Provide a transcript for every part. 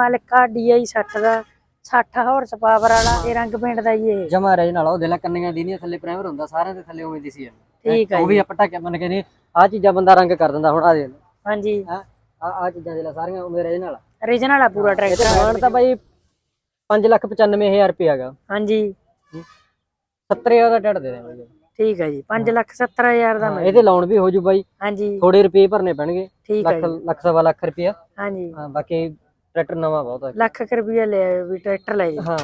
Sonalika DI 60 ਦਾ 60 horse power ਵਾਲਾ ਇਹ ਰੰਗ ਪੇਂਟ ਦਾ ਜੀ ਇਹ। ਜਮਾ ਰਹਿ ਨਾਲ ਉਹ ਦੇ ਲੈ ਕੰਨੀਆਂ ਦੀ ਨਹੀਂ ਥੱਲੇ ਪ੍ਰਾਈਮਰ ਹੁੰਦਾ ਸਾਰਿਆਂ ਦੇ ਥੱਲੇ ਉਵੇਂ ਦੀ ਸੀ ਠੀਕ ਹੈ ਉਹ ਵੀ ਆਪਾਂ ਢੱਕਿਆ ਮੰਨ ਕੇ ਨਹੀਂ ਆ ਚੀਜ਼ਾਂ ਬੰਦਾ ਰੰਗ ਕਰ ਦਿੰਦਾ ਹੁਣ ਆ ਦੇ ਹਾਂਜੀ। ਆ ਆ ਚੀਜ਼ਾਂ ਦੇ ਲੈ ਸਾਰੀਆਂ ਉਵੇਂ ਰਹਿ ਨਾਲ ਰੀਜਨਲ ਆ ਪੂਰਾ ਟਰੈਕਟਰ ਸਮਾਨ ਤਾਂ ਬਾਈ 595000 ਰੁਪਏ ਹੈਗਾ। ਹਾਂਜੀ। 70000 ਦਾ ਟੱਟ ਦੇ ਬਾਈ ਠੀਕ ਹੈ ਜੀ 5 ਲੱਖ 70 ਹਜ਼ਾਰ ਦਾ ਹਾਂ, ਮਿਲ ਇਹਦੇ ਲਾਉਣ ਵੀ ਹੋ ਜੂ ਬਾਈ। ਹਾਂਜੀ। ਥੋੜੇ ਰੁਪਏ ਭਰਨੇ ਪੈਣਗੇ। ਹੈ ਲੱਖ ਲੱਖ ਸਵਾ ਲੱਖ ਰੁਪਇਆ। ਹਾਂਜੀ। ਹਾਂ ਬਾਕੀ ਟਰੈਕਟਰ ਨਵਾਂ ਬਹੁਤ ਹੈ ਲੱਖ ਕੁ ਰੁਪਈਆ ਲੈ ਆਇਓ ਵੀ ਟਰੈਕਟਰ ਲੈ ਜੀ ਹਾਂ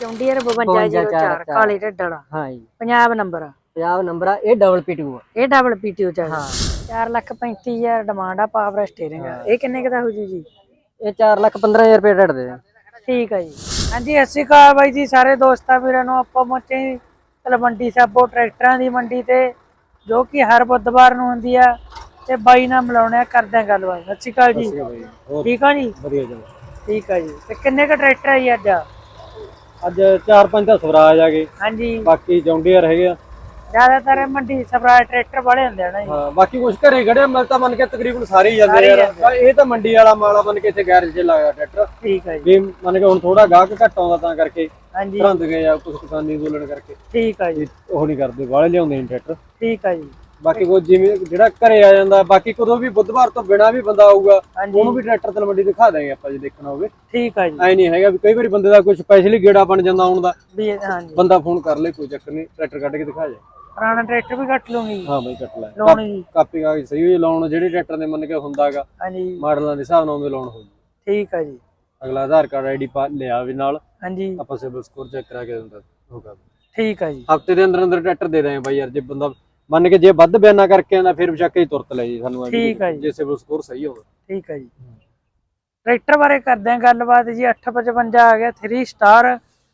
ਜੌਂਡੀਅਰ 5204 ਕਾਲੀ ਢੱਡਲ ਹਾਂ ਜੀ। ਪੰਜਾਬ ਨੰਬਰ ਆ। ਪੰਜਾਬ ਨੰਬਰ ਆ ਇਹ ਡਬਲ ਪੀਟੂ ਆ। ਇਹ ਡਬਲ ਪੀਟੀਓ ਚ ਹਾਂ। 4 ਲੱਖ 35000 ਡਿਮਾਂਡ ਆ ਪਾਵਰ ਸਟੀਅਰਿੰਗ ਇਹ ਕਿੰਨੇ ਕੁ ਦਾ ਹੋ ਜੂ ਜੀ? ਇਹ 4 ਲੱਖ 15000 ਰੁਪਏ ਟੱਟ ਦੇ ਠੀਕ ਹੈ ਜੀ। ਹਾਂਜੀ ਸਤਿ ਸ਼੍ਰੀ ਅਕਾਲ ਬਾਈ ਜੀ ਸਾਰੇ ਦੋਸਤਾਂ ਵੀਰਾਂ ਨੂੰ ਆਪਾਂ ਪਹੁੰਚੇ ਤਲਵੰਡੀ ਸਾਬੋ ਟਰੈਕਟਰਾਂ ਦੀ ਮੰਡੀ ਤੇ ਜੋ ਕਿ ਹਰ ਬੁੱਧਵਾਰ ਨੂੰ ਹੁੰਦੀ ਆ। ਤੇ ਬਾਈ ਨਾਲ ਮਿਲਾਉਣੇ ਕਰਦੇ ਆ ਗੱਲਬਾਤ। ਸਤਿ ਸ਼੍ਰੀ ਅਕਾਲ ਜੀ। ਠੀਕ ਆ ਜੀ? ਵਧੀਆ ਜੀ। ਠੀਕ ਆ ਜੀ। ਤੇ ਕਿੰਨੇ ਕ ਟਰੈਕਟਰ ਆ ਜੀ ਅੱਜ? ਅੱਜ 4-5 ਦਾ ਸਵਰਾਜ ਆ ਗਏ। ਹਾਂਜੀ। ਬਾਕੀ ਜੌਂਡੀਅਰ ਹੈਗੇ ਆ। ਜ਼ਿਆਦਾਤਰ ਮੰਡੀ ਸਵਰਾਜ ਟਰੈਕਟਰ ਵਾਲੇ ਹੁੰਦੇ ਆ ਨਾ ਜੀ। ਹਾਂ ਬਾਕੀ ਕੁਝ ਘਰੇ ਖੜੇ ਮਿਲ ਤਾਂ ਮੰਨ ਕੇ ਤਕਰੀਬਨ ਸਾਰੇ ਹੀ ਜਾਂਦੇ ਯਾਰ। ਇਹ ਤਾਂ ਮੰਡੀ ਵਾਲਾ ਮਾਲਾ ਮੰਨ ਕੇ ਇੱਥੇ ਗੈਰੇਜ 'ਚ ਲਾਇਆ ਟਰੈਕਟਰ। ਠੀਕ ਆ ਜੀ। ਵੀ ਮੰਨ ਕੇ ਹੁਣ ਥੋੜਾ ਗਾਹਕ ਘੱਟ ਆਉਂਦਾ ਤਾਂ ਕਰਕੇ ਹਾਂਜੀ। ਧਰੰਦ ਗਏ ਆ ਕੁਝ ਕਿਸਾਨੀ ਅੰਦੋਲਨ ਕਰਕੇ। ਠੀਕ ਆ ਜੀ। ਉਹ ਨਹੀਂ ਕਰਦੇ ਵਾਲੇ ਲਿਆਉਂਦੇ ਨੇ ਟਰੈਕਟਰ। ਠੀਕ ਆ ਜੀ। ਬਾਕੀ ਉਹ ਜਿਵੇਂ ਜਿਹੜਾ ਘਰੇ ਆ ਜਾਂਦਾ ਬਾਕੀ ਕਦੋਂ ਵੀ ਬੁੱਧਵਾਰ ਤੋਂ ਬਿਨਾ ਵੀ ਬੰਦਾ ਆਊਗਾ ਹਾਂਜੀ। ਉਹਨੂੰ ਵੀ ਟਰੈਕਟਰ ਤੇ ਮੰਡੀ ਦਿਖਾ ਦਾਂਗੇ ਆਪਾਂ ਜੇ ਦੇਖਣਾ ਹੋਵੇ। ਠੀਕ ਆ ਜੀ। ਐ ਨਹੀਂ ਹੈਗਾ ਵੀ ਕਈ ਵਾਰੀ ਬੰਦੇ ਦਾ ਕੋਈ ਸਪੈਸ਼ਲੀ ਗੇੜਾ ਬਣ ਜਾਂਦਾ ਆਉਣ ਦਾ। ਵੀ ਇਹ- ਹਾਂਜੀ। ਬੰਦਾ ਫੋਨ ਕਰ ਲੇ ਕੋਈ ਚੱਕਰ ਨਹੀਂ ਟਰੈਕਟਰ ਕੱਢ ਕੇ ਦਿਖਾ ਜਾ। ਪੁਰਾਣਾ ਟਰੈਕਟਰ ਵੀ ਕੱਟ ਲੂੰਗੀ ਹਾਂ ਬਈ ਕੱਟ ਲੈ। ਲੋਨ ਜੀ। ਕਾਪੀ ਕਾਗਜ਼ ਸਹੀ ਹੋਈ ਲਾਉਣ ਜਿਹੜੇ ਟਰੈਕਟਰ ਦੇ ਮੰਨ ਕੇ ਹੁੰਦਾਗਾ ਹਾਂਜੀ। ਮਾਡਲਾਂ ਦੇ ਹਿਸਾਬ ਨਾਲ ਉਹਦੇ ਲਾਉਣ ਹੋ ਜੀ ਠੀਕ ਆ ਜੀ। ਅਗਲਾ ਆਧਾਰ ਕਾਰਡ ਆਈਡੀ ਪਾ ਲਿਆ ਵੀ ਨਾਲ ਹਾਂਜੀ। ਆਪਾਂ ਸਿਵਲ ਸਕੋਰ ਚੈੱਕ ਕਰਾ ਕੇ ਦਿੰਦਾ ਹੋਗਾ ਠੀਕ ਆ ਜੀ। ਹਫ਼ਤੇ ਦੇ ਅੰਦਰ ਅੰਦਰ ਟਰੈਕਟਰ ਦੇ ਦਾਂਗੇ ਬਾਈ ਯਾਰ ਜੇ ਬੰਦਾ ਮੰਨ ਕੇ ਜੇ ਵੱਧ ਬਿਆਨਾ ਕਰਕੇ ਆਂਦਾ ਫਿਰ ਵਿਚਾਕੇ ਹੀ ਤੁਰਤ ਲੈ ਜੀ ਸਾਨੂੰ ਠੀਕ ਆ ਜੀ। ਜੇ ਸਿਵਲ ਸਕੋਰ ਸਹੀ ਹੋਵੇ। ਠੀਕ ਹੈ ਜੀ। ਟਰੈਕਟਰ ਬਾਰੇ ਕਰਦੇ ਹਾਂ ਗੱਲਬਾਤ ਜੀ 855 ਆ ਗਿਆ 3 ਸਟਾਰ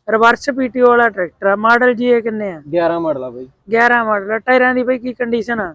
ਰਿਵਰਸ ਪੀਟੀਓ ਵਾਲਾ ਟਰੈਕਟਰ ਆ। ਮਾਡਲ ਜੀ ਇਹ ਕਿੰਨੇ ਆ? 11 ਮਾਡਲ ਆ ਬਾਈ। 11 ਮਾਡਲ ਟਾਇਰਾਂ ਦੀ ਬਈ ਕੀ ਕੰਡੀਸ਼ਨ ਆ?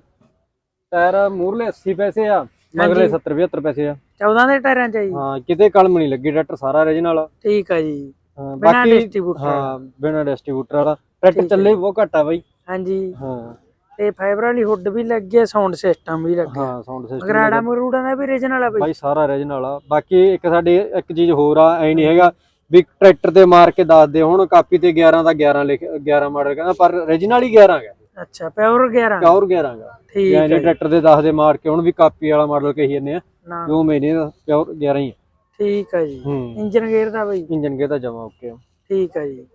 ਟਾਇਰ ਮੂਰਲੇ 80 ਪੈਸੇ ਆ ਮਗਰਲੇ 70 75 ਪੈਸੇ ਆ। 14 ਦੇ ਟਾਇਰਾਂ ਚ ਆ ਜੀ। ਹਾਂ ਕਿਤੇ ਕਲਮ ਨਹੀਂ ਲੱਗੀ ਟਰੈਕਟਰ ਸਾਰਾ ਆ। ਠੀਕ ਆ ਜੀ। ਹਾਂ, ਬਿਨਾਂ ਬਾਕੀ ਡਿਸਟ੍ਰੀਬਿਊਟਰ ਹਾਂ ਬਿਨਾ ਡਿਸਟ੍ਰੀਬਿਊਟਰ ਵਾਲਾ। ਟਰੈਕਟਰ ਚੱਲੇ ਵੀ ਬਹੁਤ ਘੱਟ ਆ ਬਾਈ। ਹਾਂਜੀ। ਹਾਂ। ਤੇ ਫਾਈਬਰ ਵਾਲੀ ਹੁੱਡ ਵੀ ਲੱਗੀ ਆ ਸਾਊਂਡ ਸਿਸਟਮ ਵੀ ਲੱਗਿਆ ਹਾਂ ਸਾਊਂਡ ਸਿਸਟਮ ਮਗਰੂੜਾ ਦਾ ਵੀ ਰੀਜਨਲ ਆ ਬਈ। ਬਾਈ ਸਾਰਾ original ਆ ਬਾਕੀ ਇੱਕ ਸਾਡੀ ਇੱਕ ਚੀਜ਼ ਹੋਰ ਆ ਐ ਨਹੀਂ ਹੈਗਾ ਵੀ ਟਰੈਕਟਰ ਤੇ ਮਾਰ ਕੇ ਦੱਸ ਦੇ ਹੁਣ ਕਾਪੀ ਤੇ 11 ਦਾ 11 ਲਿਖ 11 ਮਾਡਲ ਕਹਿੰਦਾ ਪਰ original ਹੀ 11 ਹੈਗਾ। ਅੱਛਾ ਪਿਓਰ 11 ਪਿਓਰ 11 ਹੈਗਾ। ਠੀਕ ਯਾਨੀ ਹੈ ਟਰੈਕਟਰ ਦੇ ਦੱਸ ਦੇ ਮਾਰ ਕੇ ਹੁਣ ਵੀ ਕਾਪੀ ਵਾਲਾ ਮਾਡਲ ਕਹੀ ਜਾਂਦੇ ਆ। ਨਾ। ਕਿਉਂ ਮੈਨੇ ਪਿਓਰ 11 ਹੀ ਆ। ਠੀਕ ਹੈ ਜੀ। ਹੂੰ। ਇੰਜਨ ਗੇਅਰ ਦਾ ਬਈ। ਇੰਜਨ ਕੇ ਤਾਂ ਜਮਾ ਓਕੇ ਠੀਕ ਹੈ ਜੀ।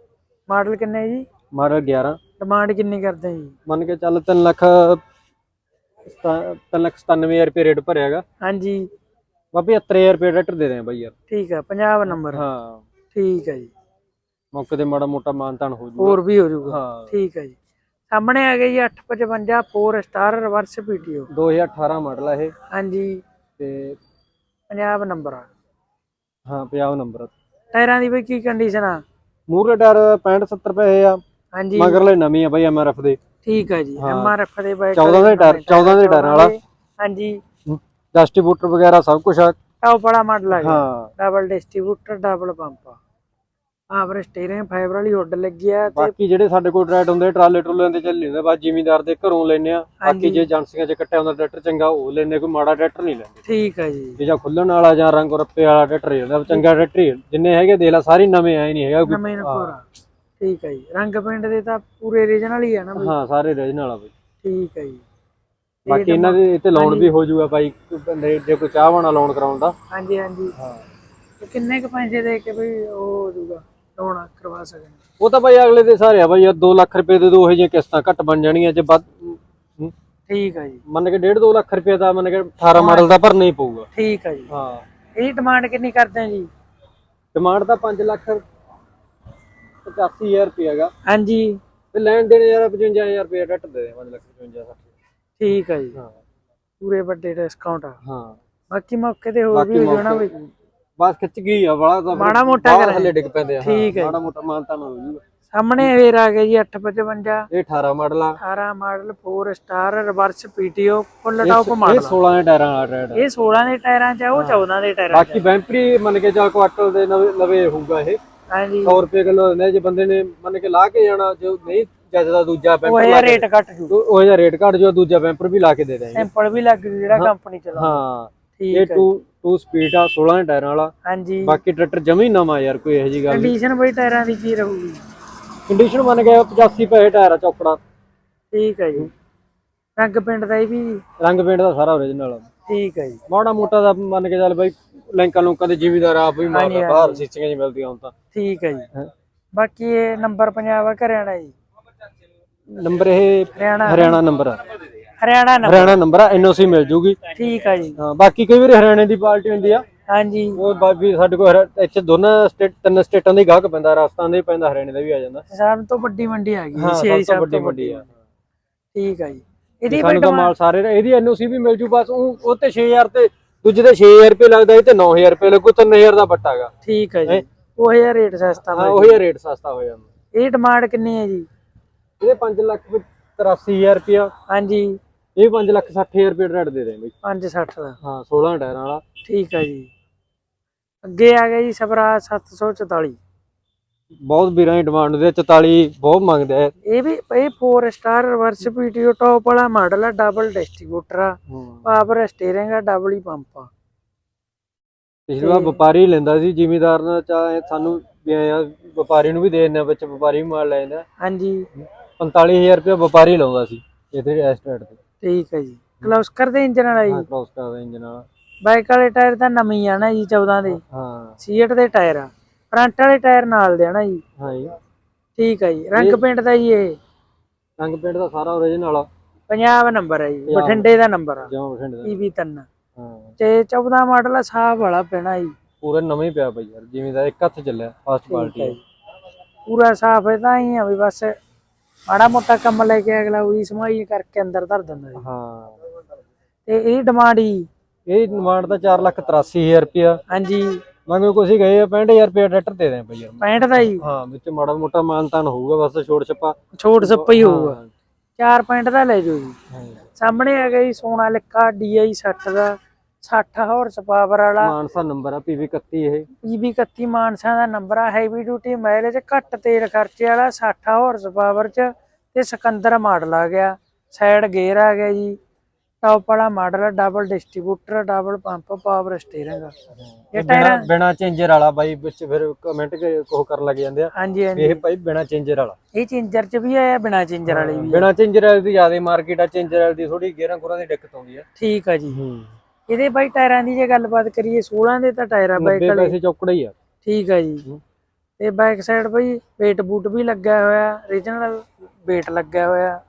ਮਾਡਲ ਕਿੰਨੇ ਹੈ ਜੀ? ਮਾਡਲ 11 ਡਿਮਾਂਡ ਕਿੰਨੀ ਕਰਦੇ ਆ ਜੀ? ਮੰਨ ਕੇ ਚੱਲ 3 ਲੱਖ 3 ਲੱਖ 97000 ਰੁਪਏ ਰੇਟ ਭਰਿਆਗਾ ਹਾਂਜੀ। ਬਾਬੇ 70000 ਰੁਪਏ ਟਰੈਕਟਰ ਦੇ ਆ ਬਾਈ ਯਾਰ। ਠੀਕ ਹੈ 50 ਨੰਬਰ। ਹਾਂ। ਠੀਕ ਹੈ ਜੀ। ਮੌਕੇ ਤੇ ਮਾੜਾ ਮੋਟਾ ਮਾਨਤਾਨ ਹੋ ਜੂਗਾ। ਹੋਰ ਵੀ ਹੋ ਜਾਊਗਾ ਹਾਂ। ਠੀਕ ਹੈ ਜੀ। ਸਾਹਮਣੇ ਆ ਗਈ ਜੀ 855 4 ਸਟਾਰ ਰਿਵਰਸ ਪੀਟੀਓ 2018 ਮਾਡਲ ਆ ਇਹ। ਹਾਂਜੀ। ਤੇ 50 ਨੰਬਰ ਆ। ਹਾਂ 50 ਨੰਬਰ ਟਾਇਰਾਂ ਦੀ ਬਈ ਕੀ ਕੰਡੀਸ਼ਨ ਆ? ਮੂਰਲੇ ਟਾਇਰ 65 70 ਪਏ ਆ। ਹਾਂਜੀ। ਮਗਰਲੇ ਨਵੀਂ ਆ ਬਾਈ ਐਮਆਰਐਫ ਦੇ। ਠੀਕ ਹੈ। ਜੀ। ਐਮਆਰਐਫ ਦੇ ਬਾਈ 14 ਦੇ ਟਾਇਰ 14 ਦੇ ਟਾਇਰ ਵਾਲਾ। ਹਾਂਜੀ। ਡਿਸਟ੍ਰੀਬਿਊਟਰ ਵਗੈਰਾ ਸਭ ਕੁਝ ਆ। ਟਾਪ ਵਾਲਾ ਮਾਡਲ ਆ ਹਾਂ। ਡਬਲ ਡਿਸਟ੍ਰੀਬਿਊਟਰ ਡਬਲ ਪੰਪ ਆ। ਆਵਰ ਸਟੀਅਰਿੰਗ ਫਾਈਬਰ ਵਾਲੀ ਹੁੱਡ ਲੱਗੀ ਆ ਤੇ ਬਾਕੀ ਜਿਹੜੇ ਸਾਡੇ ਕੋਲ ਟਰੈਕਟ ਹੁੰਦੇ ਟਰਾਲੇ ਟਰੂਲਿਆਂ ਦੇ ਚੱਲੇ ਹੁੰਦੇ ਬਸ ਜ਼ਿਮੀਂਦਾਰ ਦੇ ਘਰੋਂ ਲੈਨੇ ਆ। ਬਾਕੀ ਜੇ ਏਜੰਸੀਆਂ 'ਚ ਕੱਟਿਆ ਹੁੰਦਾ ਟਰੈਕਟਰ ਚੰਗਾ ਉਹ ਲੈਨੇ ਕੋਈ ਮਾੜਾ ਟਰੈਕਟਰ ਨਹੀਂ ਲੈਂਦੇ। ਠੀਕ ਹੈ ਜੀ। ਜੇ ਜਾਂ ਖੁੱਲਣ ਵਾਲਾ ਜਾਂ ਰੰਗ ਰੱਪੇ ਵਾਲਾ ਟਰੈਕਟਰ ਚੰਗਾ ਟਰੈਕਟਰ ਜਿੰਨੇ ਹੈਗੇ ਦੇਖ ਲਾ ਸਾਰੇ ਨਵੇਂ ਆਏ ਨਹੀਂ ਹੈਗਾ। ਕੋਈ ਨਵੇਂ ਨੂੰ ਠੀਕ ਹੈ ਜੀ। ਰੰਗ ਪਿੰਡ ਦੇ ਤਾਂ ਪੂਰੇ ਰੀਜਨਲ ਹੀ ਆ ਨਾ ਬਈ? ਹਾਂ ਸਾਰੇ original ਆ ਬਾਈ। ਠੀਕ ਹੈ ਜੀ। ਬਾਕੀ ਇਹਨਾਂ ਦੇ ਇੱਥੇ ਲੋਨ ਵੀ ਹੋ ਜਾਊਗਾ ਬਾਈ ਜੇ ਕੋਈ ਚਾਹਵਾਨਾ ਲੋਨ ਕਰਾਉਣ ਦਾ। ਹਾਂਜੀ ਹਾਂਜੀ। ਹਾਂ। ਤੇ ਕਿੰਨੇ ਕ ਪੈਸੇ ਦੇ ਕੇ ਬਈ ਉਹ ਹੋ ਜਾਊਗਾ ਲੋਨ ਕਰਵਾ ਸਕਦੇ ਉਹ ਤਾਂ ਬਾਈ ਅਗਲੇ ਦੇ ਸਾਰੇ ਆ ਬਾਈ 2 ਲੱਖ ਰੁਪਏ ਦੇ ਦੋ ਇਹ ਜਿਹੀਆਂ ਕਿਸ਼ਤਾਂ ਘੱਟ ਬਣ ਜਾਣੀਆਂ ਜੇ ਵੱਧ ਠੀਕ ਹੈ ਜੀ। ਮੰਨ ਕੇ 1.5 2 ਲੱਖ ਰੁਪਏ ਦਾ ਮੰਨ ਕੇ 18 ਮਾਡਲ ਦਾ ਭਰਨਾ ਹੀ ਪਊਗਾ। ਠੀਕ ਹੈ ਜੀ। ਹਾਂ। ਇਹਦੀ ਡਿਮਾਂਡ ਕਿੰਨੀ ਕਰਦੇ ਆ ਜੀ? ਡਿਮਾਂਡ ਤਾਂ 5 ਲੱਖ 85000 ਰੁਪਏ ਹੈਗਾ। ਹਾਂਜੀ। ਤੇ ਲੈਣ ਦੇਣ ਯਾਰ 55000 ਰੁਪਏ ਟੱਟ ਦੇ 5 ਲੱਖ 55 60 ਠੀਕ ਹੈ ਜੀ। ਹਾਂ। ਪੂਰੇ ਵੱਡੇ ਡਿਸਕਾਊਂਟ ਆ। ਹਾਂ। ਬਾਕੀ ਮੌਕੇ ਤੇ ਹੋਰ ਵੀ ਹੋ ਜਾਣਾ ਬਈ ਬਸ ਖਿੱਚ ਗਈ ਆ ਬੜਾ ਤਾਂ ਮਾੜਾ ਮੋਟਾ ਕਰ ਥੱਲੇ ਡਿੱਗ ਪੈਂਦੇ ਆ ਠੀਕ ਹੈ। ਮਾੜਾ ਮੋਟਾ ਮਾਨਤਾ ਨਾ ਹੋ ਜੂਗਾ। ਸਾਹਮਣੇ ਫੇਰ ਆ ਗਿਆ ਜੀ 855 ਇਹ 18 ਮਾਡਲ ਆ। 18 model 4 star reverse PTO full ਇਹ ਟਾਪ ਇਹ ਮਾਡਲ 16 ਦੇ ਟਾਇਰਾਂ ਵਾਲਾ ਟਰੈਡ ਇਹ 16 ਦੇ ਟਾਇਰਾਂ 'ਚ ਆ ਉਹ 14 ਦੇ ਟਾਇਰਾਂ 'ਚ ਬਾਕੀ ਬੈਂਪਰੀ ਮੰਨ ਕੇ ਚੱਲ ਕੁਆਟਲ ਦੇ ਨਵੇਂ ਨਵੇਂ ਹੋਊਗਾ ਇਹ। ਹਾਂਜੀ। 100 ਰੁਪਏ ਕਿਲੋ ਦਿੰਦੇ ਜੇ ਬੰਦੇ ਨੇ ਮੰਨ ਕੇ ਲਾ ਕੇ ਜਾਣਾ ਜੋ ਨਹੀਂ ਜੱਜਦਾ ਦੂਜਾ ਉਹ ਲਾ ਕੇ ਰੇਟ ਘੱਟ ਜੂ। ਉਹ ਜਿਹਾ ਰੇਟ ਘੱਟ ਜੋ ਦੂਜਾ ਬੈਂਪਰ ਵੀ ਲਾ ਕੇ ਦੇ ਦੇਣਗੇ। ਸੈਂਪਲ ਵੀ ਲੱਗ ਜੂ ਜਿਹੜਾ ਕੰਪਨੀ ਚਲਾ ਹਾਂ। ਠੀਕ ਇਹ ਹੈ 2 2 ਸਪੀਡ ਆ 16 ਟਾਇਰਾਂ ਵਾਲਾ। ਹਾਂਜੀ। ਬਾਕੀ ਟਰੈਕਟਰ ਜਮੀ ਨਵਾਂ ਯਾਰ ਕੋਈ ਇਹੋ ਜੀ ਗੱਲ ਕੰਡੀਸ਼ਨ ਬਈ ਟਾਇਰਾਂ ਦੀ ਕੀ ਰਹੂਗੀ? ਕੰਡੀਸ਼ਨ ਬਣ ਗਿਆ 85 ਪੈਸੇ ਟਾਇਰ ਆ ਚੌਕੜਾ ਠੀਕ ਹੈ ਜੀ। ਰੰਗ ਪਿੰਡ ਦਾ ਇਹ ਵੀ। ਰੰਗ ਪੇਂਟ ਦਾ ਸਾਰਾ ਓਰੀਜਨਲ ਆ। ਠੀਕ ਹੈ ਜੀ। ਮਾੜਾ ਮੋਟਾ ਦਾ ਮੰਨ ਕੇ ਚੱਲ ਬਾਈ ਲੈਂਕਾਂ ਲੋਕਾਂ ਦੇ ਜ਼ਿਮੀਦਾਰ ਆਪ ਵੀ ਹਾਂਜੀ, ਮਾਰਦਾ ਬਾਹਰ ਸੀਚੀਆਂ ਜੀ ਮਿਲਦੀਆਂ ਹੁਣ ਤਾਂ। ਠੀਕ ਹੈ ਜੀ। ਬਾਕੀ ਇਹ ਨੰਬਰ ਪੰਜਾਬ ਆ ਕਿ ਹਰਿਆਣਾ ਜੀ? ਨੰਬਰ ਇਹ ਹਰਿਆਣਾ। ਹਰਿਆਣਾ ਨੰਬਰ ਆ। ਹਰਿਆਣਾ ਨੰਬਰ। ਹਰਿਆਣਾ ਨੰਬਰ ਆ ਐਨਓਸੀ ਮਿਲ ਜੂਗੀ। ਠੀਕ ਹੈ ਜੀ। ਹਾਂ ਬਾਕੀ ਕਈ ਵਾਰੀ ਹਰਿਆਣੇ ਦੀ ਪਾਰਟੀ ਹੁੰਦੀ ਆ। ਹਾਂਜੀ। ਉਹ ਬਾਬੀ ਸਾਡੇ ਕੋਲ ਇੱਥੇ ਦੋਨਾਂ ਸਟੇਟ ਤਿੰਨ ਸਟੇਟਾਂ ਦੀ ਗਾਹਕ ਪੈਂਦਾ ਰਾਜਸਥਾਨ ਦੇ ਵੀ ਪੈਂਦਾ ਹਰਿਆਣੇ ਦਾ ਵੀ ਆ ਜਾਂਦਾ। ਸਭ ਤੋਂ ਵੱਡੀ ਮੰਡੀ ਆ ਗਈ ਸ਼ੇਰੀ ਸਭ ਤੋਂ ਵੱਡੀ ਮੰਡੀ ਆ। ਠੀਕ ਹੈ ਜੀ। ਇਹਦੀ ਸਾਨੂੰ ਤਾਂ ਮਾਲ ਸਾਰੇ ਇਹਦੀ ਐਨਓਸੀ ਵੀ ਮਿਲ ਜੂ ਬਸ ਉਹ ਤੇ 6000 ਤੇ ਦੂਜੇ ਤੇ 6000 ਰੁਪਏ ਲੱਗਦਾ ਇਹ ਤੇ 9000 ਰੁਪਏ ਲੱਗੂ 3000 ਦਾ ਬੱਟਾ ਹੈਗਾ ਠੀਕ ਹੈ ਜੀ। ਉਹ ਜਿਹਾ ਰੇਟ ਸਸਤਾ ਹਾਂ ਉਹੀ ਰੇਟ ਸਸਤਾ ਹੋ ਜਾਂਦਾ। ਇਹ ਡਿਮਾਂਡ ਕਿੰਨੀ ਹੈ ਜੀ? ਇਹਦੇ 5 ਲੱਖ 83000 ਰੁਪਿਆ ਹਾਂਜੀ। ਇਹ 5 ਲੱਖ 60000 ਰੁਪਏ ਰੇਟ ਦੇ ਦੇ ਬਈ। 560 ਦਾ। ਹਾਂ 16 ਟਾਇਰਾਂ ਵਾਲਾ। ਠੀਕ ਹੈ ਜੀ। ਅੱਗੇ ਆ ਗਿਆ ਜੀ ਸਬਰਾ 744 ਬਹੁਤ ਵੀਰਾਂ ਦੀ ਡਿਮਾਂਡ ਹੁੰਦੀ ਹੈ 44 ਬਹੁਤ ਮੰਗਦੇ ਆ। ਇਹ ਵੀ ਇਹ 4 ਸਟਾਰ ਰਿਵਰਸ ਪੀਟੀਓ ਟੌਪ ਵਾਲਾ ਮਾਡਲ ਆ ਡਬਲ ਡਿਸਟ੍ਰੀਬਿਊਟਰ ਆ। ਪਾਵਰ ਸਟੀਅਰਿੰਗ ਆ ਡਬਲ ਹੀ ਪੰਪ ਆ। ਪਿਛਲੀ ਵਾਰ ਵਪਾਰੀ ਲੈਂਦਾ ਸੀ ਜ਼ਿਮੀਦਾਰ ਨਾਲ ਚਾਹੇ ਸਾਨੂੰ ਵਪਾਰੀ ਨੂੰ ਵੀ ਦੇ ਦਿੰਦੇ ਵਿੱਚ ਵਪਾਰੀ ਵੀ ਮਾਲ ਲੈ ਜਾਂਦਾ। ਹਾਂਜੀ। 45000 ਰੁਪਏ ਵਪਾਰੀ ਲਾਉਂਦਾ ਸੀ ਇਹਦੇ ਐਸਟੇਟ ਤੇ। ਠੀਕ ਹੈ ਜੀ। ਕਲੌਸਕਰ ਦੇ ਇੰਜਨ ਵਾਲਾ ਹਾਂ ਜੀ ਕ੍ਰੋਸ ਦਾ ਇੰਜਨ ਵਾਲਾ। ਬਾਈਕ ਵਾਲੇ ਟਾਇਰ ਤਾਂ ਨਵੇਂ ਹੀ ਆ ਨਾ ਜੀ 14 ਦੇ। ਹਾਂ। ਸੀਟ ਦੇ ਟਾਇਰ ਆ। ਫਰੰਟ ਵਾਲੇ ਟਾਇਰ ਨਾਲ ਦੇ ਨਾ ਜੀ। ਹਾਂ ਜੀ। ਠੀਕ ਹੈ ਜੀ। ਰੰਗ ਪਿੰਡ ਦਾ ਜੀ ਇਹ। ਰੰਗ ਪੇਂਟ ਦਾ ਸਾਰਾ ਓਰੀਜਨਲ ਆ। ਪੰਜਾਬ ਨੰਬਰ ਹੈ ਜੀ। ਬਠਿੰਡੇ ਦਾ ਨੰਬਰ ਆ। ਜਿਉਂ ਬਠਿੰਡੇ ਦਾ। ਈਵੀ 3 ਹਾਂ। ਤੇ 14 ਮਾਡਲ ਆ ਸਾਫ਼ ਵਾਲਾ ਪੈਣਾ ਜੀ। ਪੂਰਾ ਨਵਾਂ ਹੀ ਪਿਆ ਬਈ ਯਾਰ ਜਿਵੇਂ ਦਾ ਇੱਕ ਹੱਥ ਚੱਲਿਆ ਫਾਸਟ ਹੈ ਜੀ। ਪੂਰਾ ਸਾਫ਼ ਹੈ ਤਾਂ ਹੀ ਆ ਵੀ ਬਸ ਮਾੜਾ ਮੋਟਾ ਕੰਮ ਲੈ ਕੇ ਅਗਲਾ ਉਹੀ ਸਮਾਈ ਕਰਕੇ ਅੰਦਰ ਧਰ ਦਿੰਦਾ ਜੀ। ਹਾਂ। ਤੇ ਇਹ ਡਿਮਾਂਡ ਜੀ। ਇਹ ਡਿਮਾਂਡ ਤਾਂ 483000 ਰੁਪਿਆ ਹਾਂਜੀ। ਮੰਗੋ ਕੁਛ ਗਏ ਆ 65000 ਰੁਪਿਆ ਟਰੈਕਟਰ ਦੇ ਦੇ ਬਈ ਯਾਰ। 65 ਦਾ ਜੀ ਹਾਂ ਵਿੱਚ ਮਾੜਾ ਮੋਟਾ ਮਾਨਤਾਨ ਹੋਊਗਾ ਬਸ ਛੋੜ ਛੱਪਾ। ਛੋਟ ਸੱਪਾ ਹੀ ਹੋਊਗਾ। ਹਾਂ। 4 ਪੁਆਇੰਟ ਦਾ ਲੈ ਜਾਓ ਜੀ। ਹਾਂ। ਸਾਹਮਣੇ ਆ ਗਿਆ ਜੀ ਸੋਨਾ ਲਿਕਾ DI 60 ਦਾ 60 ਹਾਰਸ ਪਾਵਰ ਵਾਲਾ। ਮਾਨਸਾ ਨੰਬਰ ਆ PV 31 ਇਹ। PB 31 ਮਾਨਸਾ ਦਾ ਨੰਬਰ ਆ ਹੈਵੀ ਡਿਊਟੀ ਮਾਈਲੇਜ ਘੱਟ ਤੇਲ ਖਰਚੇ ਵਾਲਾ 60 ਹਾਰਸ ਪਾਵਰ ਚ ਤੇ ਸਿਕੰਦਰ ਮਾਡਲ ਆ ਗਿਆ। ਸਾਈਡ ਗੇਅਰ ਆ ਗਿਆ ਜੀ। ਟੌਪ ਵਾਲਾ model double distributor double pump power steering ਇਹ ਬਿਨਾ ਟਾਇਰ ਬਿਨਾ ਚੇਂਜਰ ਵਾਲਾ ਬਾਈ ਵਿੱਚ ਫਿਰ ਕਮੈਂਟ ਕੋਹ ਕਰਨ ਲੱਗ ਜਾਂਦੇ ਆ। ਹਾਂਜੀ ਇਹ ਭਾਈ ਬਿਨਾ ਚੇਂਜਰ ਵਾਲਾ। ਇਹ ਚੇਂਜਰ ਚ ਵੀ ਆਇਆ ਬਿਨਾ ਚੇਂਜਰ ਵਾਲੀ ਵੀ। ਬਿਨਾ ਚੇਂਜਰ ਵਾਲੀ ਦੀ ਜ਼ਿਆਦਾ ਮਾਰਕੀਟ ਆ ਚੇਂਜਰ ਵਾਲੀ ਦੀ ਥੋੜੀ ਗੇਰਾਂ ਗੁਰਾਂ ਦੀ ਦਿੱਕਤ ਆਉਂਦੀ ਆ। ਠੀਕ ਆ ਜੀ। ਹੂੰ। ਇਹਦੇ ਬਾਈ ਟਾਇਰਾਂ ਦੀ ਜੇ ਗੱਲਬਾਤ ਕਰੀਏ 16 ਦੇ ਤਾਂ ਟਾਇਰ ਆ ਬਾਈਕ 90 ਵਾਲੇ ਪੈਸੇ ਚੌਕੜਾ ਹੀ ਆ। ਠੀਕ ਆ ਜੀ। ਹੂੰ। ਤੇ ਬੈਕ ਸਾਈਡ ਬਈ ਵੇਟ ਬੂਟ ਵੀ ਲੱਗਾ ਹੋਇਆ ਰੀਜਨਲ ਵੇਟ ਲੱਗਾ ਹੋਇਆ।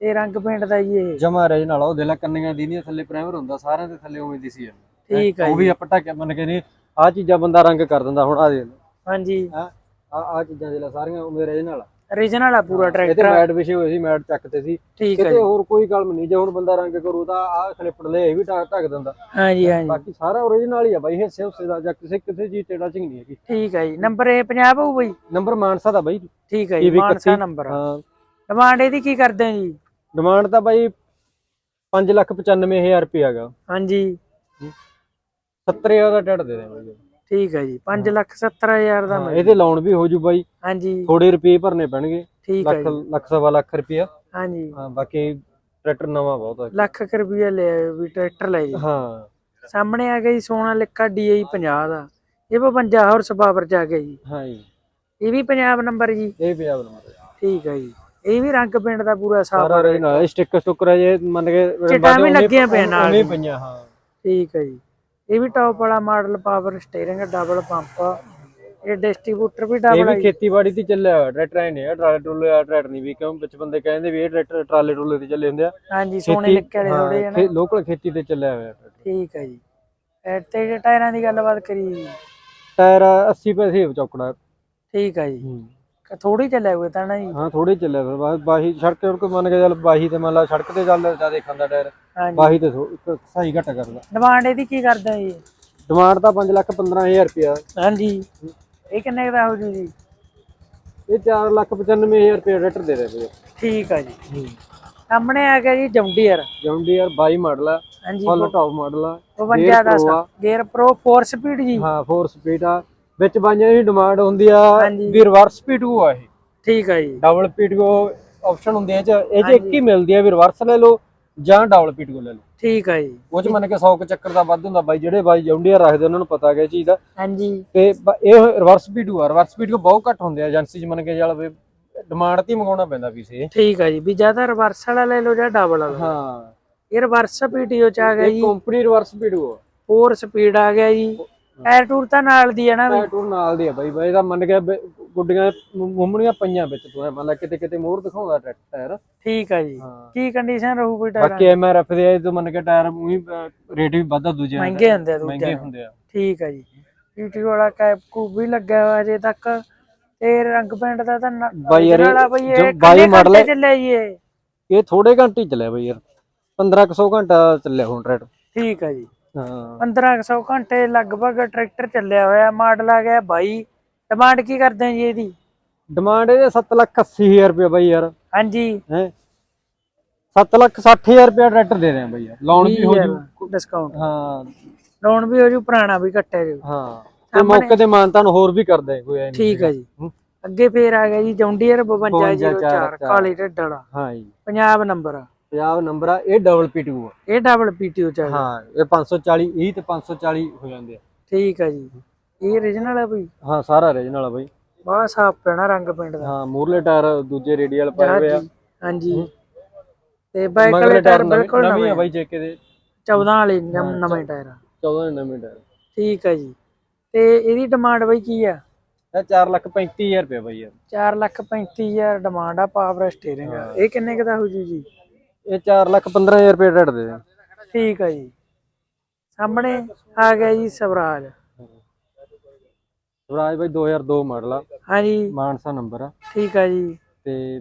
ਤੇ ਰੰਗ ਪੇਂਟ ਦਾ ਜੀ ਇਹ। ਜਮਾ ਰਹਿ ਨਾਲ ਉਹ ਦੇਲਾ ਕੰਨੀਆਂ ਦੀ ਨਹੀਂ ਥੱਲੇ ਪ੍ਰਾਈਮਰ ਹੁੰਦਾ ਸਾਰਿਆਂ ਦੇ ਥੱਲੇ ਉਵੇਂ ਦੀ ਸੀ ਠੀਕ ਆ ਉਹ ਵੀ ਆਪਾਂ ਢੱਕ ਮੰਨ ਕੇ ਨਹੀਂ ਆ ਚੀਜ਼ਾਂ ਬੰਦਾ ਰੰਗ ਕਰ ਦਿੰਦਾ ਹੁਣ ਆ ਦੇ ਹਾਂਜੀ। ਆ ਆ ਚੀਜ਼ਾਂ ਦੇ ਲਾ ਸਾਰੀਆਂ ਉਵੇਂ ਰਹਿ ਨਾਲ ਰੀਜਨਲ ਆ ਪੂਰਾ ਇਹਦੇ ਟਰੈਕਟਰ ਮੈਟ ਵਿਛੇ ਹੋਏ ਸੀ ਮੈਟ ਚੱਕਤੇ ਸੀ। ਠੀਕ ਜੀ। ਹੋਰ ਕੋਈ ਗੱਲ ਨਹੀਂ ਜੇ ਹੁਣ ਬੰਦਾ ਰੰਗ ਕਰੂ ਤਾਂ ਆ ਖਲਿੱਪੜ ਲੈ ਇਹ ਵੀ ਢੱਕ ਢੱਕ ਦਿੰਦਾ। ਹਾਂਜੀ ਹਾਂਜੀ। ਬਾਕੀ ਸਾਰਾ ਓਰੀਜਨਲ ਹੀ ਆ ਬਾਈ ਹਿੱਸੇ ਹੁੱਸੇ ਦਾ ਜਾਂ ਕਿਸੇ ਕਿਸੇ ਚੀਜ਼ ਟੇੜਾ ਚਿੰਗ ਨਹੀਂ ਹੈਗੀ। ਠੀਕ ਆ ਜੀ। ਨੰਬਰ ਇਹ 50 ਹੋਊ ਬਈ? ਨੰਬਰ ਮਾਨਸਾ ਦਾ ਬਾਈ। ਠੀਕ ਆ ਜੀ ਇਹ ਮਾਨਸਾ 31 ਨੰਬਰ ਹਾਂ। ਡਿਮਾਂਡ ਇਹਦੀ ਕੀ ਕਰਦੇ ਆ ਜੀ? ਡਿਮਾਂਡ ਤਾਂ ਬਾਈ 595000 ਰੁਪਏ ਹੈਗਾ ਹਾਂਜੀ। 70000 ਦਾ ਟੈਟ ਦੇ ਦੇ ਬਾਈ ਠੀਕ ਆ ਜੀ 5 ਲੱਖ 70 ਹਜ਼ਾਰ ਦਾ ਹਾਂ, ਮਿਲ ਇਹਦੇ ਲਾਉਣ ਵੀ ਹੋ ਜੂ ਬਾਈ। ਹਾਂਜੀ। ਥੋੜੇ ਰੁਪਏ ਭਰਨੇ ਪੈਣਗੇ। ਠੀਕ ਆ ਲੱਖ ਜੀ। ਲੱਖ ਸਵਾ ਲੱਖ ਰੁਪਇਆ। ਹਾਂਜੀ। ਹਾਂ ਬਾਕੀ ਟਰੈਕਟਰ ਨਵਾਂ ਬਹੁਤ ਹੈ ਲੱਖ ਕੁ ਰੁਪਈਆ ਲੈ ਆਇਓ ਵੀ ਟਰੈਕਟਰ ਲੈ ਜੀ ਹਾਂ। ਸਾਹਮਣੇ ਆ ਗਿਆ ਜੀ ਸੋਨਾ ਲਿਕਾ DI 50 ਦਾ। ਇਹ 52 ਹਾਰਸ ਪਾਵਰ ਚ ਆ ਗਿਆ ਜੀ। ਹਾਂ ਜੀ। ਇਹ ਵੀ ਪੰਜਾਬ ਨੰਬਰ ਜੀ। ਇਹ ਪਿਆ ਨੰਬਰ ਠੀਕ ਹੈ ਜੀ। ਇਹ ਵੀ ਰੰਗ ਪਿੰਡ ਦਾ ਪੂਰਾ ਸਾਫ਼ ਸਾਰਾ ਰੇ ਨਾਲ ਸਟicker ਸਟੁੱਕਰ ਜੇ ਮੰਨ ਕੇ ਚਿੱਟਾਂ ਵੀ ਲੱਗੀਆਂ ਪਈਆਂ ਨਾਲ ਉਵੇਂ ਹੀ। ਪਈਆਂ ਹਾਂ। ਠੀਕ ਹੈ ਜੀ। ਇਹ ਵੀ ਟੌਪ ਵਾਲਾ model power steering double pump ਇਹ ਡਿਸਟ੍ਰੀਬਿਊਟਰ ਵੀ ਇਹ ਡਬਲ ਹੈ ਵੀ ਖੇਤੀਬਾੜੀ ਤੇ ਚੱਲਿਆ ਹੋਇਆ ਟਰੈਕਟਰ ਹੀ ਨਹੀਂ ਹੈ ਟਰਾਲੇ ਟਰੂਲੇ ਆ ਟਰੈਕਟਰ ਨਹੀਂ ਵੀ ਕਿਉਂ? ਵਿੱਚ ਬੰਦੇ ਕਹਿੰਦੇ ਵੀ ਇਹ ਟਰੈਕਟਰ ਟਰਾਲੇ ਟਰੂਲੇ ਤੇ ਚੱਲੇ ਹੁੰਦੇ ਆ। ਹਾਂਜੀ ਸੋਨੇ ਲਿਖੇ ਵਾਲੇ ਥੋੜੇ ਨਾ। ਲੋਕਲ ਖੇਤੀ ਤੇ ਚੱਲਿਆ ਹੋਇਆ ਠੀਕ ਹੈ ਜੀ। ਇਹ ਤੇ ਟਾਇਰਾਂ ਦੀ ਗੱਲਬਾਤ ਕਰੀ ਟਾਇਰ 80 ਪੈਸੇ ਚੌਕੜਾ। ਠੀਕ ਹੈ ਜੀ। ਥੋੜੀ ਚੱਲਿਆ ਹੋਇਆ ਤਾਂ ਨਾ ਜੀ। ਹਾਂ ਥੋੜੇ ਚੱਲਿਆ ਫਿਰ। ਬਾ- ਬਾਹੀ ਸੜਕ ਸੜਕ ਮੰਨ ਕੇ ਚੱਲ ਬਾਹੀ ਤੇ ਮੰਨ ਲਾ ਸੜਕ ਤੇ ਚੱਲਦਾ ਜ਼ਿਆਦਾ ਖਾਂਦਾ ਟਾਇਰ ਹਾਂਜੀ। ਬਾਹੀ ਤੇ ਥੋ- ਇੱਕ ਸਹੀ ਘੱਟ ਕਰਦਾ। ਡਿਮਾਂਡ ਇਹਦੀ ਕੀ ਕਰਦੇ ਆ ਜੀ ਡਿਮਾਂਡ ਤਾਂ 5 ਲੱਖ 15000 ਰੁਪਇਆ। ਹਾਂਜੀ। ਇਹ ਕਿੰਨੇ ਕੁ ਦਾ ਹੋ ਜੂ ਜੀ? ਇਹ 4 ਲੱਖ 95000 ਰੁਪਇਆ ਟਰੈਕਟਰ ਦੇ ਰਹੇ ਬਈ ਠੀਕ ਹੈ ਜੀ। ਸਾਹਮਣੇ ਆ ਗਿਆ ਜੀ ਜੌਂਡੀਅਰ। ਜੌਂਡੀਅਰ 22 ਮਾਡਲ ਆ ਹਾਂਜੀ। ਫੁੱਲ ਟੌਪ ਮਾਡਲ ਆ 52 ਦਾ Pro ਆ। ਗੇਅਰ ਪ੍ਰੋ 4 ਸਪੀਡ ਜੀ। ਹਾਂ 4 ਸਪੀਡ ਆ। ਵਿੱਚ ਬਾਈਆਂ ਦੀ ਡਿਮਾਂਡ ਹੁੰਦੀ ਆ ਹਾਂਜੀ। ਵੀ ਰਿਵਰਸ P2 ਆ ਇਹ। ਠੀਕ ਹੈ ਜੀ। ਡਬਲ P2 ਆਪਸ਼ਨ ਹੁੰਦੀ ਹੈ ਇਹ ਚ। ਇਹ ਚ ਇੱਕ ਹੀ ਮਿਲਦੀ ਆ ਵੀ ਰਿਵਰਸ ਲੈ ਲਓ ਜਾਂ ਡਬਲ ਪੀਟੀਓ ਲੈ ਲਓ। ਠੀਕ ਹੈ ਜੀ। ਉਹ ਚ ਮੰਨ ਕੇ 100 ਕੁ ਚੱਕਰ ਦਾ ਵੱਧ ਹੁੰਦਾ ਬਾਈ ਜਿਹੜੇ ਬਾਈ ਜੌਂਡੀਆ ਰੱਖਦੇ ਉਹਨਾਂ ਨੂੰ ਪਤਾ ਇਹ ਚੀਜ਼ ਦਾ। ਹਾਂਜੀ। ਤੇ ਬ- ਇਹ ਰਿਵਰਸ ਪੀਟੀਓ ਆ। ਰਿਵਰਸ ਪੀਟੀਓ ਬਹੁਤ ਘੱਟ ਹੁੰਦੇ ਆ ਏਜੰਸੀ ਚ ਮੰਨ ਕੇ ਚੱਲ ਵੀ ਡਿਮਾਂਡ ਤੇ ਹੀ ਮੰਗਾਉਣਾ ਪੈਂਦਾ ਪੀਸ ਇਹ। ਠੀਕ ਹੈ ਜੀ। ਵੀ ਜਾਂ ਤਾਂ ਰਿਵਰਸ ਵਾਲਾ ਲੈ ਲਓ ਜਾਂ ਡਬਲ ਵਾਲਾ। ਹਾਂ। ਇਹ ਰਿਵਰਸ ਪੀਟੀਓ ਚ ਆ ਗਿਆ ਇਹ ਜੀ। ਕੰਪਨੀ ਰਿਵਰਸ ਪੀਟੀਓ 4 ਸਪੀਡ ਆ ਗਿਆ ਜੀ। ਟਾਇਰ ਟੂਰ ਤਾਂ ਨਾਲ ਦੀ ਹੈ ਨਾ ਵੀ ਟੂਰ ਨਾਲ ਦੀ ਆ ਬਾਈ ਬਾਈ ਇਹਦਾ ਮੰਨ ਵੀ ਗੁੱਡੀਆਂ ਮੁੰਮਣੀਆਂ ਪਈਆਂ ਵਿੱਚ ਪੂਰਾ ਮੰਨ ਲਾ ਕਿਤੇ ਕਿਤੇ ਮੋਹਰ ਦਿਖਾਉਂਦਾ ਟਾਇਰ। ਠੀਕ ਹੈ ਜੀ। ਕੀ ਕੰਡੀਸ਼ਨ ਰਹੂ ਕੋਈ ਟਾਇਰਾਂ ਬਾਕੀ ਐਮਆਰਐਫ ਦੇ ਇਹ ਤੋਂ ਮੰਨ ਕੇ ਟਾਇਰ ਉਹੀ ਰੇਟ ਵੀ ਵੱਧਾ ਦੂਜੇ ਮਹਿੰਗੇ ਹੁੰਦੇ ਆ ਮਹਿੰਗੇ ਦੂਜੇ ਹੁੰਦੇ ਆ। ਠੀਕ ਹੈ ਜੀ। ਪੀਟੀਓ ਵਾਲਾ ਕੈਪ ਕੂਪ ਵੀ ਲੱਗਿਆ ਹੋਇਆ ਅਜੇ ਤੱਕ। ਤੇ ਰੰਗ ਪੈਂਟ ਦਾ ਤਾਂ ਬਾਈ ਯਾਰ ਆ ਬਈ ਬਾਈ ਮਾਡਲ ਚੱਲਿਆ ਜੀ ਇਹ? ਇਹ ਥੋੜੇ ਘੰਟੇ ਚੱਲਿਆ ਬਾਈ ਯਾਰ। 1500 ਘੰਟਾ ਚੱਲਿਆ ਹੁਣ ਟਰੈਕਟਰ ਠੀਕ ਹੈ ਜੀ। ਹਾਂ। 1500 ਘੰਟੇ ਲਗਭਗ ਟਰੈਕਟਰ ਚੱਲਿਆ ਹੋਇਆ ਮਾਡਲ ਆ ਗਿਆ 22 ਡਿਮਾਂਡ ਕੀ ਕਰਦੇ ਆ ਜੀ ਇਹਦੀ? ਡਿਮਾਂਡ ਇਹਦੇ 7 ਲੱਖ 80 ਹਜ਼ਾਰ ਰੁਪਏ ਬਾਈ ਯਾਰ। ਹਾਂਜੀ। ਹੈ? 7 ਲੱਖ 60 ਹਜ਼ਾਰ ਰੁਪਏ ਟਰੈਕਟਰ ਦੇ ਰਹੇ ਆ ਬਾਈ ਯਾਰ। ਲੋਨ ਵੀ ਹੋ ਜੂ। ਡਿਸਕਾਊਂਟ ਹਾਂ। ਲੋਨ ਵੀ ਹੋ ਜੂ ਪੁਰਾਣਾ ਵੀ ਕੱਟਿਆ ਜੂ ਹਾਂ। ਤੇ ਮੌਕੇ ਤੇ ਮਾਨਤਾਨ ਹੋਰ ਵੀ ਕਰਦੇ ਕੋਈ ਐ ਨਹੀਂ ਠੀਕ ਹੈ ਜੀ। ਅੱਗੇ ਫੇਰ ਆ ਗਿਆ ਜੀ ਜੌਂਡੀਅਰ 5204 5204 ਕਾਲੀ ਢੱਡ ਵਾਲਾ। ਹਾਂ ਜੀ। ਪੰਜਾਬ ਨੰਬਰ ਪੰਜਾਬ ਨੰਬਰ ਆ ਇਹ ਡਬਲ ਪੀਟੂ ਆ। ਇਹ ਡਬਲ ਪੀਟੀਓ ਚ ਆ ਗਿਆ। ਹਾਂ ਇਹ 540 ਇਹ ਤੇ 540 ਹੋ ਜਾਂਦੇ ਆ। ਠੀਕ ਹੈ ਜੀ। ਇਹ origignal ਹੈ ਬਈ? ਹਾਂ ਸਾਰਾ ਰੀਜਨਲ ਆ ਬਾਈ। ਬਹੁਤ ਸਾਫ਼ ਪੈਣਾ ਰੰਗ ਪਿੰਡ ਦਾ। ਹਾਂ ਮੂਰਲੇ ਟਾਇਰ ਦੂਜੇ ਰੇਡੀਅਲ ਪਾਏ ਹੋਏ ਆ। ਹਾਂਜੀ। ਤੇ ਬਾਈਕ ਵਾਲੇ ਟਾਇਰ ਬਿਲਕੁਲ ਨਵੀਂ ਆ ਬਾਈ ਜੇਕੇ ਦੇ। 14 ਵਾਲੇ ਨਵੇਂ ਟਾਇਰ ਆ। 14 ਦੇ ਨਵੇਂ ਟਾਇਰ। ਠੀਕ ਹੈ ਜੀ। ਤੇ ਇਹਦੀ ਡਿਮਾਂਡ ਬਈ ਕੀ ਆ? ਇਹ 4 ਲੱਖ 35000 ਰੁਪਏ ਬਾਈ ਯਾਰ। 4 ਲੱਖ 35000 ਡਿਮਾਂਡ ਆ ਪਾਵਰ ਸਟੀਅਰਿੰਗ ਇਹ ਕਿੰਨੇ ਕੁ ਦਾ ਹੋ ਜੂ ਜੀ? ਇਹ 4 ਲੱਖ 15000 ਰੁਪਏ ਰੇਟ ਦੇ ਦੇ ਠੀਕ ਹੈ ਜੀ। ਸਾਹਮਣੇ ਆ ਗਿਆ ਜੀ ਸਵਰਾਜ। ਸਵਰਾਜ ਬਾਈ 2002 ਮਾਡਲ ਆ। ਹਾਂਜੀ। ਮਾਨਸਾ ਨੰਬਰ ਆ। ਠੀਕ ਹੈ ਜੀ। ਤੇ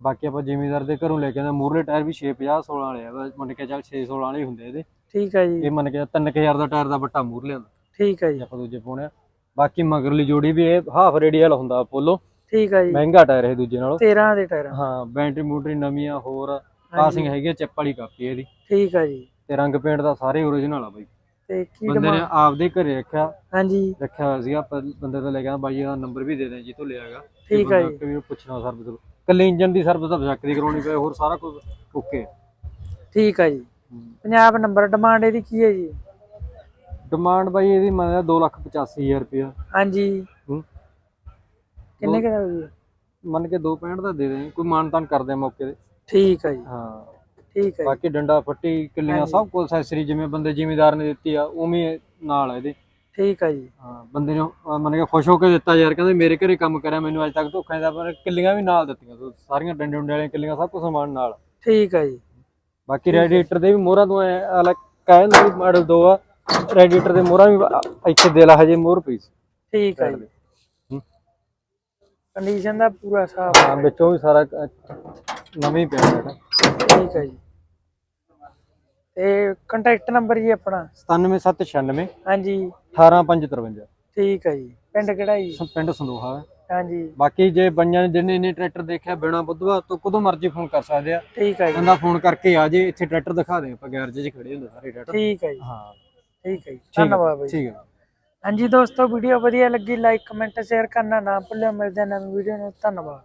ਬਾਕੀ ਆਪਾਂ ਜ਼ਿਮੀਦਾਰ ਦੇ ਘਰੋਂ ਲੈ ਕੇ ਆਂਦੇ ਮੂਰਲੇ ਟਾਇਰ ਵੀ 650 16 ਵਾਲੇ ਆ। ਮੰਨ ਕੇ ਚੱਲ 616 ਵਾਲੇ ਹੁੰਦੇ ਇਹਦੇ। ਠੀਕ ਹੈ ਜੀ। ਇਹ ਮੰਨ ਕੇ 3000 ਦਾ ਟਾਇਰ ਦਾ ਵੱਟਾ ਮੂਰਲੇ ਹੁੰਦਾ ਠੀਕ ਹੈ ਜੀ। ਆਪਾਂ ਦੂਜੇ ਪਾਉਣੇ ਆ। ਬਾਕੀ ਮਗਰਲੀ ਜੋੜੀ ਵੀ ਇਹ ਹਾਫ ਰੇਡੀਅਲ ਹੁੰਦਾ ਅਪੋਲੋ ਠੀਕ ਹੈ ਜੀ। ਮਹਿੰਗਾ ਟਾਇਰ ਇਹ ਦੂਜੇ ਨਾਲੋਂ। 13 ਦੇ ਟਾਇਰ। ਹਾਂ ਬੈਟਰੀ ਮੂਟਰੀ ਨਵੀਂ ਆ। ਹੋਰ ਪਾਸਿੰਗ ਹੈਗੀ ਆ ਚਿੱਪ ਵਾਲੀ ਕਾਪੀ ਇਹਦੀ। ਠੀਕ ਹੈ ਜੀ। ਤੇ ਰੰਗ ਪੇਂਟ ਦਾ ਸਾਰੇ ਓਰੀਜਨਲ ਆ ਬਾਈ। ਤੇ ਕੀ ਬੰਦੇ ਨੇ ਆਪਦੇ ਘਰੇ ਰੱਖਿਆ। ਹਾਂਜੀ। ਰੱਖਿਆ ਹੋਇਆ ਸੀਗਾ ਪਰ ਬੰਦੇ ਤੋਂ ਲੈ ਕੇ ਆਇਆ ਬਾਈ ਦਾ ਨੰਬਰ ਵੀ ਦੇ ਦੇ ਜੀ ਤੋਂ ਲਿਆਗਾ ਠੀਕ ਹੈ ਜੀ। ਕਈ ਪੁੱਛਣਾ ਸਰਵਿਸ ਤੋਂ ਕੱਲੇ ਇੰਜਨ ਦੀ ਸਰਵਿਸ ਤਾਂ ਬਸ਼ੱਕ ਦੀ ਕਰਾਉਣੀ ਪਏ ਹੋਰ ਸਾਰਾ ਕੁਝ ਓਕੇ ਠੀਕ ਹੈ ਜੀ। ਪੰਜਾਬ ਨੰਬਰ ਡਿਮਾਂਡ ਇਹਦੀ ਕੀ ਹੈ ਜੀ? ਡਿਮਾਂਡ ਬਾਈ ਇਹਦੀ ਮੰਨਦਾ 285000 ਰੁਪਇਆ। ਹਾਂਜੀ। ਕਿੰਨੇ ਕੁ ਦਾ ਹੋ ਜੀ? ਮੰਨ ਕੇ 265 ਦਾ ਦੇ ਦੇ ਕੋਈ ਮਾਨਤਾਨ ਕਰਦੇ ਆ ਮੌਕੇ ਤੇ। ਠੀਕ ਹੈ ਜੀ। ਹਾਂ। ਠੀਕ ਹੈ ਜੀ। ਬਾਕੀ ਡੰਡਾ ਫੱਟੀ ਕਿੱਲੀਆਂ ਸਭ ਕੁਝ ਐਕਸੈਸਰੀ ਜਿਵੇਂ ਬੰਦੇ ਜ਼ਿਮੀਦਾਰ ਨੇ ਦਿੱਤੀ ਆ ਉਵੇਂ ਨਾਲ ਆ ਇਹਦੇ। ਠੀਕ ਹੈ ਜੀ। ਹਾਂ ਬੰਦੇ ਨੂੰ ਅਹ ਮੰਨ ਕੇ ਖੁਸ਼ ਹੋ ਕੇ ਦਿੱਤਾ ਯਾਰ ਕਹਿੰਦੇ ਮੇਰੇ ਘਰੇ ਕੰਮ ਕਰਿਆ ਮੈਨੂੰ ਅੱਜ ਤੱਕ ਧੋਖਾ ਨਹੀਂ ਪਰ ਕਿੱਲੀਆਂ ਵੀ ਨਾਲ ਦਿੱਤੀਆਂ ਤੂੰ ਸਾਰੀਆਂ ਡੰਡੇ ਡੁੰਡੇ ਵਾਲੀਆਂ ਕਿੱਲੀਆਂ ਸਭ ਕੁਝ ਸਮਾਨ ਨਾਲ। ਠੀਕ ਹੈ ਜੀ। ਬਾਕੀ ਰੈਡੀਏਟਰ ਦੇ ਵੀ ਮੋਹਰਾਂ ਤੋਂ ਐ ਅਲੱਗ ਕਹਿੰਦਾ ਵੀ ਮਾਡਲ 2 ਆ ਰੈਡੀਏਟਰ ਦੇ ਮੋਹਰਾਂ ਵੀ ਇੱਥੇ ਦੇ ਲਾ ਹਜੇ ਮੋਹਰ ਪਈ ਸੀ। ਠੀਕ ਹੈ ਜੀ। ਕੰਡੀਸ਼ਨ ਦਾ ਪੂਰਾ ਸਾਫ਼ ਹਾਂ ਵਿੱਚੋਂ ਵੀ ਸਾਰਾ ਨਵੇਂ ਪਿਆ ਹੈ ਠੀਕ ਹੈ ਜੀ। ਤੇ ਕੰਟੈਕਟ ਨੰਬਰ ਜੀ ਆਪਣਾ? 97796 ਹਾਂਜੀ। 18553 ਠੀਕ ਹੈ ਜੀ। ਪਿੰਡ ਕਿਹੜਾ ਜੀ? ਪਿੰਡ ਸੰਦੋਹਾ। ਹਾਂਜੀ। ਬਾਕੀ ਜੇ ਬੰਜਾਂ ਨੇ ਜਿਹਨੇ ਇਹਨੇ ਟਰੈਕਟਰ ਦੇਖਿਆ ਬਿਨਾ ਬੁੱਧਵਾ ਤੋਂ ਕਦੋਂ ਮਰਜ਼ੀ ਫੋਨ ਕਰ ਸਕਦੇ ਆ। ਠੀਕ ਹੈ ਜੀ। ਬੰਦਾ ਫੋਨ ਕਰਕੇ ਆ ਜੇ ਇੱਥੇ ਟਰੈਕਟਰ ਦਿਖਾ ਦੇ ਆਪਾਂ ਗੈਰਜ 'ਚ ਖੜੇ ਹੁੰਦੇ ਸਾਰੇ ਟਰੈਕਟਰ। ਠੀਕ ਹੈ ਜੀ। ਹਾਂ। ਠੀਕ ਹੈ ਜੀ। ਧੰਨਵਾਦ ਬਾਈ ਠੀਕ ਹੈ। ਹਾਂਜੀ ਦੋਸਤੋ ਵੀਡੀਓ ਵਧੀਆ ਲੱਗੀ ਲਾਈਕ ਕਮੈਂਟ ਸ਼ੇਅਰ ਕਰਨਾ ਨਾ ਭੁੱਲਿਓ। ਮਿਲਦੇ ਹਾਂ ਨਵੀਂ ਵੀਡੀਓ ਨੂੰ। ਧੰਨਵਾਦ।